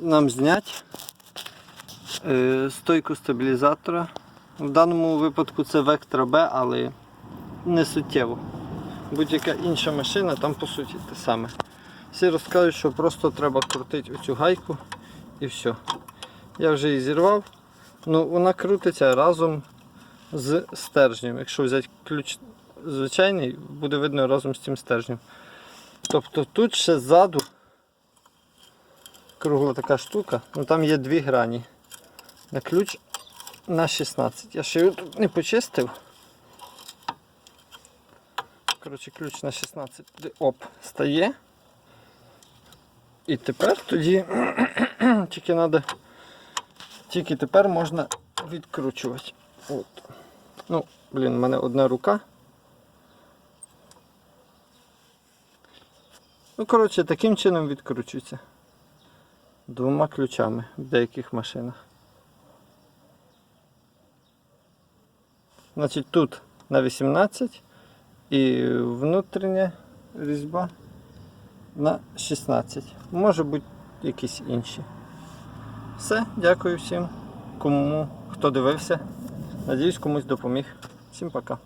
нам зняти е, стойку стабілізатора. В даному випадку це Vectra B, але не суттєво. Будь-яка інша машина, там по суті те саме. Всі розкажуть, що просто треба крутити оцю гайку і все. Я вже її зірвав. Ну, вона крутиться разом з стержнем. Якщо взяти ключ звичайний, буде видно разом з цим стержнем. Тобто тут ще ззаду кругла така штука, ну там є дві грані. На ключ на 16. Я ще його тут не почистив. Коротше, ключ на 16 оп, стає. І тепер тоді тільки треба. Тільки тепер можна відкручувати. От. Ну, блін, в мене одна рука. Ну, коротше, таким чином відкручується. Двома ключами в деяких машинах. Значить, тут на 18 і внутрішня різьба на 16. Може бути якісь інші. Все, дякую всім, кому хто дивився. Надіюсь, комусь допоміг. Всім пока.